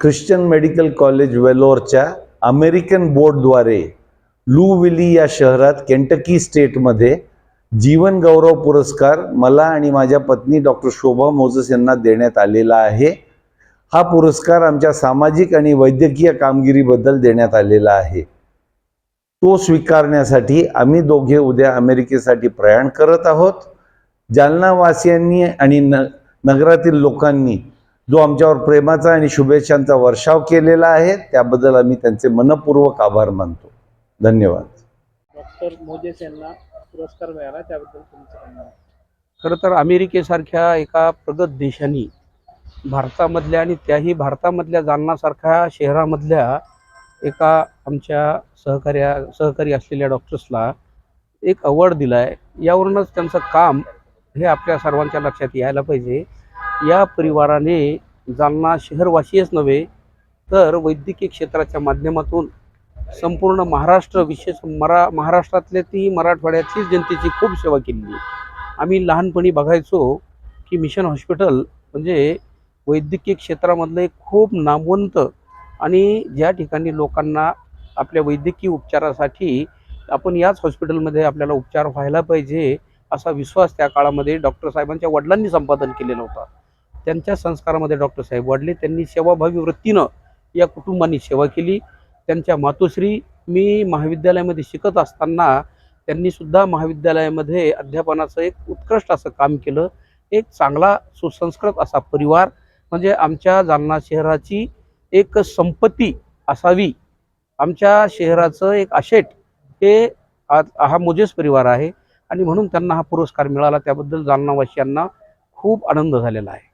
Christian medical college वेलोरच्या American बोर्डद्वारे लूविली या शहरात केंटकी स्टेटमध्ये जीवन गौरव पुरस्कार मला आणि माझ्या पत्नी डॉक्टर शोभा मोजस यांना देण्यात आलेला आहे. हा पुरस्कार आमच्या सामाजिक आणि वैद्यकीय कामगिरीबद्दल देण्यात आलेला आहे. तो स्वीकारण्यासाठी आम्ही दोघे उद्या अमेरिकेसाठी प्रयाण करत आहोत. जालनावासियांनी आणि न नगरातील लोकांनी जो आमच्यावर प्रेमाचा आणि शुभेच्छांचा वर्षाव केलेला आहे त्याबद्दल आम्ही त्यांचे मनपूर्वक आभार मानतो. धन्यवाद. डॉक्टर मोजेस यांना पुरस्कार मिळाला त्याबद्दल तुमचं? खरं तर अमेरिकेसारख्या एका प्रगत देशाने भारतामधल्या आणि त्याही भारतामधल्या जालनासारख्या शहरामधल्या एका आमच्या सहकार्या सहकारी असलेल्या डॉक्टर्सला एक अवॉर्ड दिला आहे यावरूनच त्यांचं काम हे आपल्या सर्वांच्या लक्षात यायला पाहिजे. या परिवाराने जालना शहरवासीच नव्हे तर वैद्यकीय क्षेत्राच्या माध्यमातून संपूर्ण महाराष्ट्र विशेष मरा महाराष्ट्रातल्या ती मराठवाड्याची जनतेची खूप सेवा केली आम्ही लहानपणी बघायचो की मिशन हॉस्पिटल म्हणजे वैद्यकीय क्षेत्रामधलं एक खूप नामवंत आणि ज्या ठिकाणी लोकांना आपल्या वैद्यकीय उपचारासाठी आपण याच हॉस्पिटलमध्ये आपल्याला उपचार व्हायला पाहिजे असा विश्वास त्या काळामध्ये डॉक्टर साहेबांच्या वडिलांनी संपादन केलेला होता. त्यांच्या संस्कारामध्ये डॉक्टर साहेब वाढले त्यांनी सेवाभावी वृत्तीनं या कुटुंबांनी सेवा केली. त्यांच्या मातोश्री मी महाविद्यालयामध्ये शिकत असताना त्यांनी सुद्धा महाविद्यालयामध्ये अध्यापनाचं एक उत्कृष्ट असं काम केलं. एक चांगला सुसंस्कृत असा परिवार म्हणजे आमच्या जालना शहराची एक संपत्ती असावी. आमच्या शहराचं एक आशेट हे आज हा मोजेस परिवार आहे. आणि म्हणून त्यांना हा पुरस्कार मिळाला. त्याबद्दल जालनावासियांना खूप आनंद झालेला आहे.